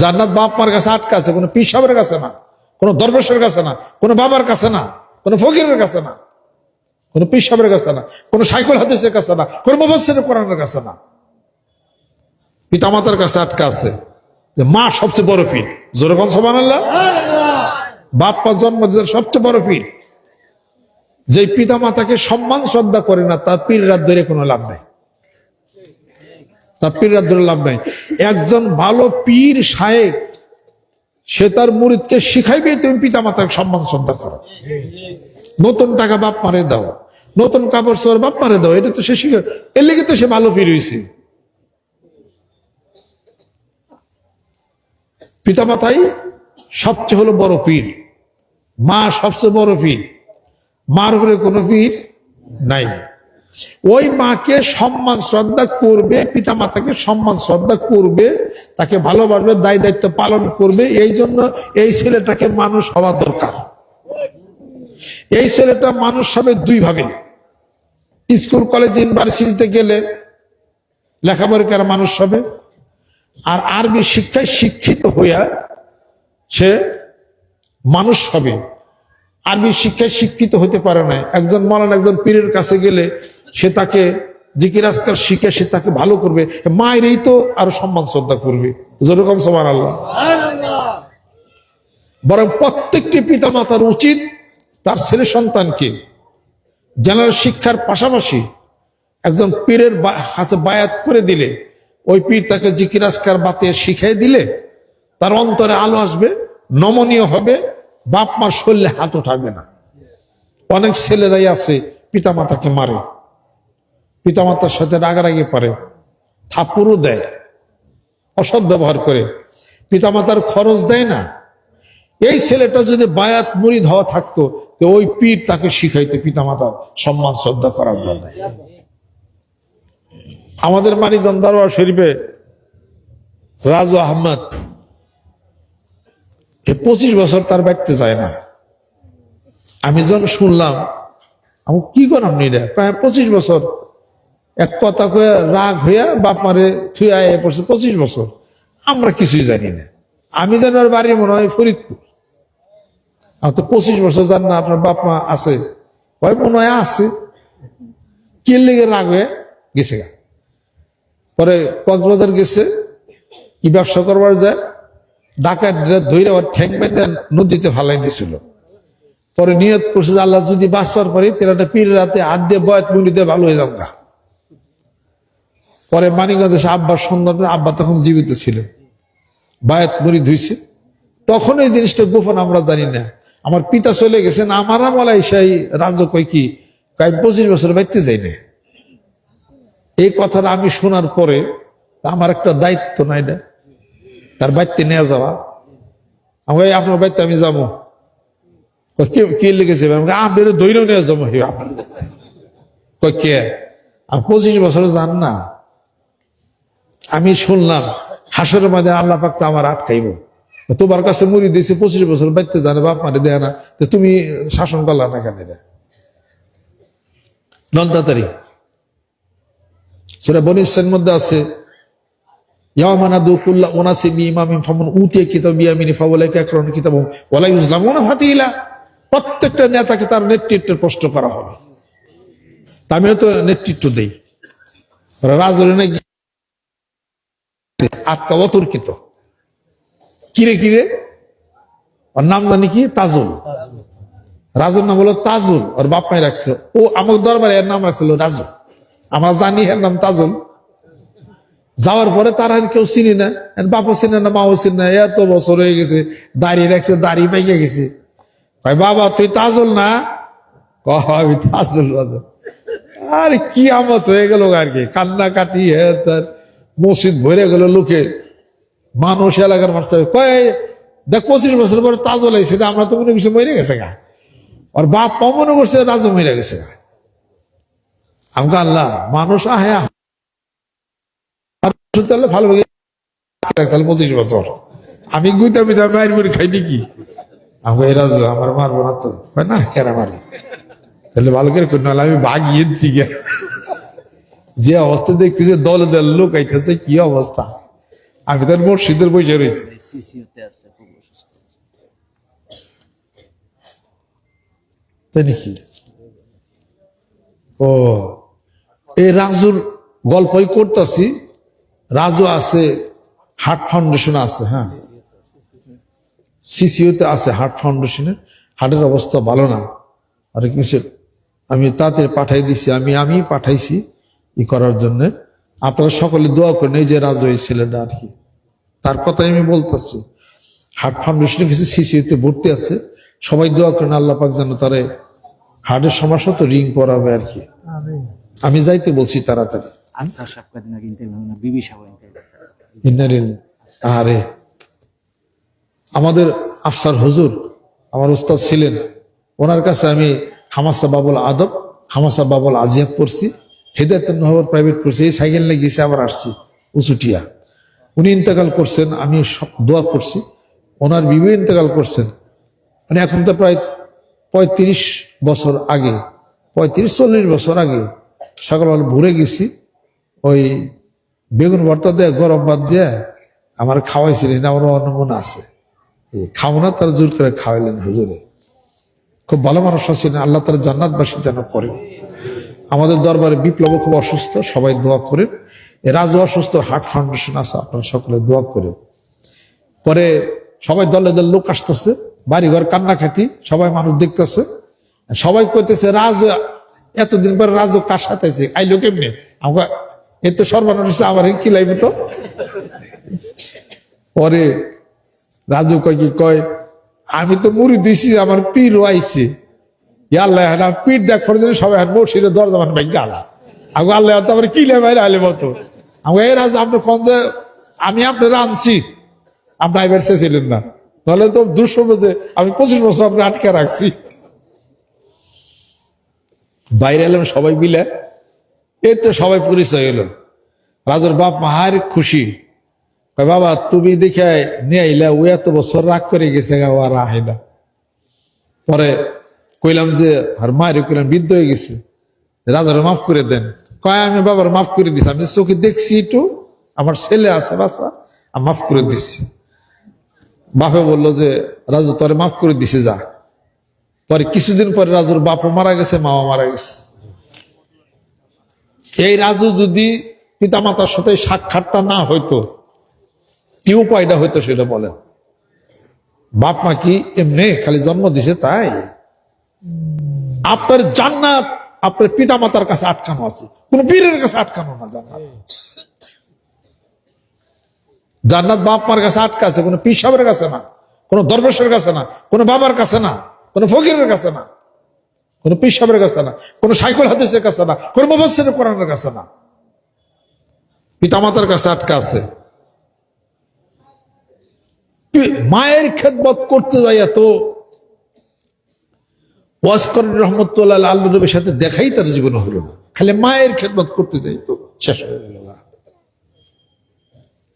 জান্নাত বাপ মার কাছে আটকা আছে, কোনো পিসাবের কাছে না, কোনো দরবেশের কাছে না, কোনো বাবার কাছে না, কোনো ফকিরের কাছে না, কোনো পিসাবের কাছে না, কোনো সাইকুল হাদিসের কাছে না, কোনো মুফাসসির কোরআনের কাছে না। পিতামাতার কাছে আটকা আছে যে মা সবচেয়ে বড় পীর। জোরে কোন সমান আল্লাহ বাপ মা জন্ম সবচেয়ে বড় পীর। যে পিতা মাতাকে সম্মান, শ্রদ্ধা করে না, তার পীর রাত ধরে কোনো লাভ নাই। তার পীর রাত ধরে লাভ নাই। একজন ভালো পীর সাহেব সে তার মুরিদকে শিখাইবে, তুমি পিতা মাতাকে সম্মান শ্রদ্ধা করো। নতুন টাকা বাপ মারে দাও, নতুন কাপড় চোর বাপ মারে দাও, এটা তো সে শিখে এর লেগে তো সে ভালো পীর হয়েছে পিতা মাতাই সবচেয়ে হলো বড় পীর। মা সবচেয়ে বড় পীর। মার উপরে কোনো পীর নাই। ওই মাকে সম্মান, শ্রদ্ধা করবে পিতা মাতাকে সম্মান, শ্রদ্ধা করবে, তাকে ভালোবাসবে, দায় দায়িত্ব পালন করবে, এই জন্য এই ছেলেটাকে মানুষ হওয়া দরকার। এই ছেলেটা মানুষ হবে দুই ভাবে স্কুল, কলেজ, ইউনিভার্সিটিতে গেলে লেখাপড়া করা মানুষ হবে, আর আরবি শিক্ষায় শিক্ষিত হইয়া সে মানুষ হবে। আরবি শিক্ষায় শিক্ষিত হতে পারে না একজন মরান, একজন পীরের কাছে গেলে সে তাকে জিকিরাজকার শিখে, সে তাকে ভালো করবে। মায়েরই তো আরও সম্মান শ্রদ্ধা করবে। যেরকম সমান আল্লাহ বরং প্রত্যেকটি পিতা মাতার উচিত তার ছেলে সন্তানকে জেনারেল শিক্ষার পাশাপাশি একজন পীরের কাছে বায়াত করে দিলে, ওই পীর তাকে জিকিরাজকার বাতে শিখাই দিলে, তার অন্তরে আলো আসবে, নমনীয় হবে বাপ মার শরীরে হাত উঠাবে না। অনেক ছেলেরাই আছে পিতা মাতাকে মারে। পিতামাতার সাথে রাগারাগি পারে থাপুরও দেয়, অসৎ ব্যবহার করে। পিতামাতার খরচ দেয় না। এই ছেলেটা যদি বায়াত মুরিদ হওয়া থাকতো, তো ওই পীর তাকে শিখাইতো পিতামাতার সম্মান, শ্রদ্ধা করার জন্য। আমাদের মানিকগঞ্জ দারোয়া শরীফে রাজু আহমদ পঁচিশ বছর তার বাড়তে যায় না। আমি যখন শুনলাম, আমি কি করলাম নিরা প্রায় পঁচিশ বছর এক কথা কয়ে রাগ হইয়া বাপ মারে থুয়া এ পড়ছে পঁচিশ বছর। আমরা কিছুই জানি না। আমি জানি ওর বাড়ি মনে হয় ফরিদপুর। আর তো পঁচিশ বছর জান না আপনার বাপ মা আছে। হয় মনে হয় আছে। কি লেগে রাগ হয়ে গেছে গা? পরে কক্সবাজার গেছে, কি ব্যবসা করবার যায়? ডাকাত ধৈরে আবার ঠ্যাং বেঁধে নদীতে ফালাই দিছিল। পরে নিয়ত করছে আল্লাহ যদি বাঁচবার পরে তেরাটা পীর রাতে হাত দিয়ে বয়াত মুড়িতে ভালো হয়ে যাও গা। পরে মানিকগঞ্জে আব্বার সন্ধান আব্বা তখন জীবিত ছিলেন বায়াত মুড়ি ধুইছে তখন এই জিনিসটা গোপন, আমরা জানি না। আমার পিতা চলে গেছেন, আমার আমলাই সেই রাজ্য কই কি কয়েক পঁচিশ বছর বাইতে যাই না এই কথাটা আমি শোনার পরে আমার একটা দায়িত্ব নাই না। তার বাড়িতে নিয়ে যাওয়া। আমি আপনার বাড়িতে আমি যাব। কে- কে লেগেছে? আপনার ধৈর্য নিয়ে যাব। আপনার কে? আর পঁচিশ বছর যান না। আমি শুনলাম, হাসরের মাঝে আল্লাহ পাক তো আমার আটকাইব। তোমার কাছে মুড়ি দিয়েছে, পঁচিশ বছর বাড়িতে জানে, বাপ মারে দেয় না। তো তুমি শাসন করলা না কেন এটা? নন্দাতারি সেটা বনিসের মধ্যে আছে প্রত্যেকটা নেতাকে তার নেতৃত্বের প্রশ্ন করা হবে। আমিও তো নেতৃত্ব দেই। রাজনীতি আটকা অতর্কিত। কিরে কিরে? ওর নাম জানি কি? তাজুল। রাজুর নাম হলো তাজুল। ওর বাপ মাই রাখছে। ও আমার দরবারে এর নাম রাখছিল রাজু। আমরা জানি এর নাম তাজুল। যাওয়ার পরে তার আর কেউ চিনি না। বাপও চিনে না, মাও চিনে না। এত বছর হয়ে গেছে, দাড়ি রাখছে, দাড়ি পাইকে গেছে। কয়, বাবা, তুই তাজুল না? কহ তাজুল রাজু। আর কি আমত হয়ে গেল আর কি। কান্না কাটি হে তার মসজিদ ভরে গেল লোকে। মানুষ এলাকার মানুষ কয়, দেখ, পঁচিশ বছর পরে তাজল আইসে না আমরা তো মনে করছি মরে গেছে গা। আর বাপ পা মনে করছে রাজু মরে গেছে গা। আমাকে আল্লাহ, মানুষ আহে তাহলে ভালো তাহলে পঁচিশ বছর। আমি গুইতা মিতা মায়ের খাই নাকি? আমাকে এই রাজু, আমার মারবো না তো। না কেরা মারবো? তাহলে ভালো করে করি নাহলে আমি ভাগিয়ে দিকে। যে অবস্থা দেখতেছে দল দল লোক আইতেছে কি অবস্থা? আমি তার মসজিদের বসে রয়েছি। তাই নাকি? ও এই রাজুর গল্পই করতেছি। রাজু আছে হার্ট ফাউন্ডেশন আছে হ্যাঁ। সিসিওতে আছে হার্ট ফাউন্ডেশনে হার্টের অবস্থা ভালো না। আর কিছু আমি তাতে পাঠাই দিছি আমি আমি পাঠাইছি। ই করার জন্য। আপনারা সকলে দোয়া করেন এই যে রাজু এই ছেলেটা আর কি। তার কথাই আমি বলতেছি। হার্ট ফাউন্ডেশনে কিছু সিসিওতে ভর্তি আছে। সবাই দোয়া করেন আল্লাহ পাক যেন তারে হার্টের সমস্যা তো রিং পরাবে আর কি। আমি যাইতে বলছি তাড়াতাড়ি। আরে আমাদের আফসার হুজুর আমার উস্তাদ ছিলেন। ওনার কাছে আমি হামাসা বাবুল আদব হামাসা বাবুল আজিয়াব পড়ছি। হেদায়ত নহবর প্রাইভেট পড়ছি এই সাইকেল নিয়ে গেছে, আবার আসছি উঁচুটিয়া। উনি ইন্তেকাল করছেন আমি সব দোয়া করছি। ওনার বিবি ইন্তেকাল করছেন। মানে এখন তো প্রায় পঁয়ত্রিশ বছর আগে, পঁয়ত্রিশ চল্লিশ বছর আগে সকালবেলা ভরে গেছি, ওই বেগুন ভর্তা দিয়ে, গরম ভাত দিয়ে, আমার খাওয়াইছিলেন আমার অনমন আছে। খাও না তার জোর করে খাওয়াইলেন হুজুরে। খুব ভালো মানুষ আছেন, আল্লাহ তার জান্নাতবাসী যেন করেন আমাদের দরবারে বিপ্লব খুব অসুস্থ, সবাই দোয়া করেন। রাজু অসুস্থ, হার্ট ফাউন্ডেশন আছে, আপনারা সকলে দোয়া করেন। পরে সবাই দলে দলে লোক আসতেছে, বাড়িঘর কান্নাকাটি, সবাই মানুষ দেখতেছে। সবাই কইতেছে, রাজু, এতদিন পরে রাজু কার সাথে আইলো কেমনে? আমাকে, এ তো সর্বনাশ আমার কি লাগবে তো? পরে রাজু কয় কি কয়, আমি তো মুড়ি দিছি, আমার পীর আইছে। আল্লাহ, না পীর দেখ করে দিলে সবাই মসজিদের দরজা মান ভাই, গালা। আমি আল্লাহ, তারপরে কি লে বাইরে আলে মতো আমি এই রাজু, আপনি কোন যে, আমি আপনারা আনছি আপনি এবার ছিলেন না। নাহলে তো দুশো যে আমি পঁচিশ বছর আপনি আটকে রাখছি। বাইরে এলাম সবাই মিলে, এই তো সবাই পরিচয় হলো। রাজুর বাপ মাহার খুশি। বাবা, তুমি দেখে নিয়ে আইলা, ও এত বছর রাগ করে গেছে গা, ও আর আহে না। পরে কইলাম যে, আর মায়ের কইলাম, বৃদ্ধ হয়ে গেছে। রাজার মাফ করে দেন। কয়, আমি বাবার মাফ করে দিছি। আমি চোখে দেখছি একটু। আমার ছেলে আছে বাসা আমি মাফ করে দিছি। বাপে বলল যে, রাজু, তোরে মাফ করে দিছে, যা। পরে কিছুদিন পরে রাজুর বাপও মারা গেছে, মাও মারা গেছে। এই রাজু যদি পিতামাতার সাথে সাক্ষাৎটা না হইতো, কি উপায়টা হইতো সেটা বলেন? বাপ মা কি এমনি খালি জন্ম দিছে তাই? আপনার জান্নাত আপনার পিতামাতার কাছে আটকানো আছে। কোন পীরের কাছে আটকানো না জান্নাত। জান্নাত বাপ মার কাছে আটকা আছে, কোনো পীর কাছে না, কোনো দরবেশের কাছে না, কোনো বাবার কাছে না, কোনো ফকিরের কাছে না, কোনো পীর কাছে না, কোনো সাইকুল হাদিসের কাছে না, কোনো মুফাসসির কোরআনের কাছে না। পিতামাতার কাছে আটকা আছে। মায়ের খেদমত করতে যাই তো ওয়াসকর রহমতুল্লাহ আল্লাহ নবীর সাথে দেখাই তার জীবনে হলো না। খালি মায়ের খেদমত করতে যাই তো, শেষ হয়ে গেল।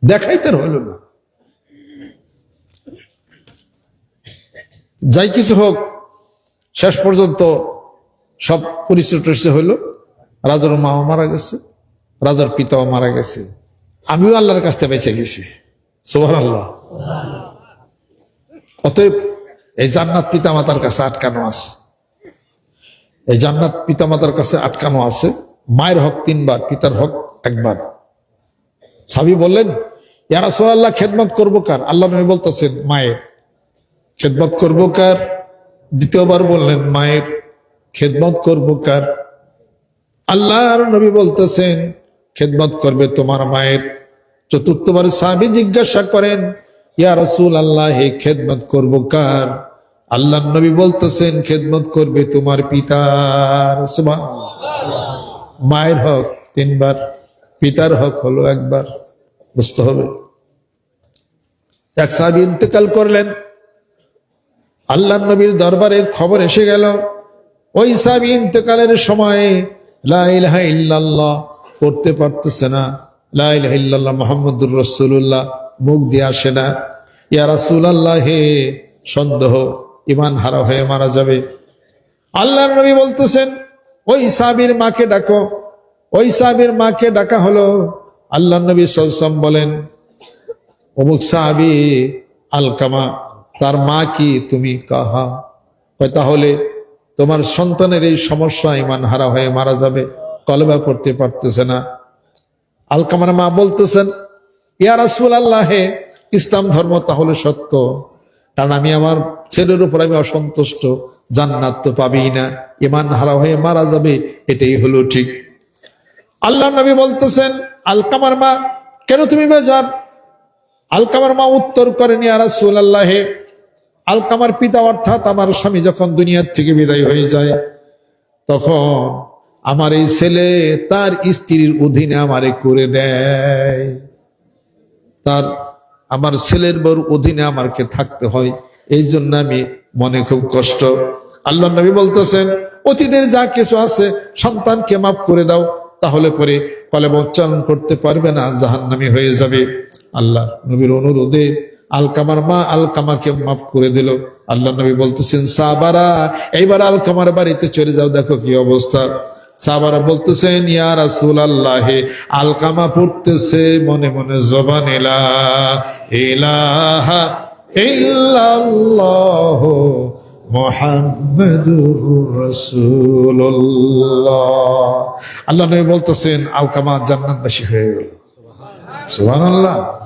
দেখাই তার হইল না। যাই কিছু হোক, শেষ পর্যন্ত সব পরিচয় টরিচয় হইল রাজার মা মারা গেছে, রাজার পিতাও মারা গেছে। আমিও আল্লাহর কাছ থেকে বেঁচে গেছি। সোহান আল্লাহ অতএব এই জান্নাত পিতা মাতার কাছে আটকানো আছে। এই জান্নাত পিতামাতার কাছে আটকানো আছে। মায়ের হক তিনবার, পিতার হক একবার। সাবি বললেন ইয়ারা আল্লাহ খেদমত করব কার? আল্লাহ নবী বলতেছেন, মায়ের। খেদমত করব কার? দ্বিতীয়বার বললেন, মায়ের। খেদমত করব কার? আল্লাহর নবী বলতেছেন, খেদমত করবে তোমার মায়ের। চতুর্থবার সাহাবি জিজ্ঞাসা করেন, ইয়া রসুল আল্লাহ খেদমত করব কার? আল্লাহ নবী বলতেছেন, খেদমত করবে তোমার পিতার। মায়ের হক তিনবার, পিতার হক হলো একবার, বুঝতে হবে। এক সাহাবি ইন্তেকাল করলেন। আল্লাহ নবীর দরবারে খবর এসে গেল। ওই সাহাবি ইন্তেকালের সময় লা ইলাহা ইল্লাল্লাহ পড়তে পারতেছে না। লা ইলাহা ইল্লাল্লাহ মুহাম্মদুর রাসূলুল্লাহ, মুখ দিয়ে আসে না। ইয়া রাসূলুল্লাহ, হে সন্দেহ ইমান হারা হয়ে মারা যাবে। আল্লাহর নবী বলতেছেন, ওই সাহাবীর মাকে ডাকো। ওই সাহাবীর মাকে ডাকা হলো। আল্লাহ নবী সাল্লাম বলেন, অমুক সাহাবি আলকামা, তার মা কি তুমি কাহা? তাহলে তোমার সন্তানের এই সমস্যা ইমান হারা হয়ে মারা যাবে কলবা পড়তে পারতেছে না। আলকামার মা বলতেছেন, ইয়া রাসুল আল্লাহে ইসলাম ধর্ম তাহলে সত্য। কারণ আমি আমার ছেলের উপর আমি অসন্তুষ্ট। জান্নাত তো পাবেই না। ইমান হারা হয়ে মারা যাবে, এটাই হলো ঠিক। আল্লাহ নবী বলতেছেন আলকামার মা, কেন তুমি বেজার? আলকামার মা উত্তর করেনি, ইয়া রাসুল আল্লাহে আলকামার পিতা অর্থাৎ আমার স্বামী যখন দুনিয়ার থেকে বিদায় হয়ে যায়, তখন আমার এই ছেলে তার স্ত্রীর অধীনে আমারে করে দেয়। তার আমার ছেলের বউর অধীনে আমাকে থাকতে হয়, এই জন্য আমি মনে খুব কষ্ট। আল্লাহ নবী বলতেছেন, অতীতের যা কিছু আছে, সন্তানকে মাফ করে দাও, তাহলে পরে কলে উচ্চারণ করতে পারবে না, জাহান্নামি হয়ে যাবে। আল্লাহ নবীর অনুরোধে আলকামার মা আলকামাকে মাফ করে দিল। আল্লাহ নবী বলতেছেন, সাবারা, এইবার আলকামার বাড়িতে চলে যাও, দেখো কি অবস্থা। সাবারা বলতেছেন, ইয়া রাসূল আল্লাহে আলকামা পড়তেছে মনে মনে জবান এলা আল্লাহ নবী বলতেছেন, আলকামা জান্নাতবাসী হয়ে গেল। সুবহানাল্লাহ।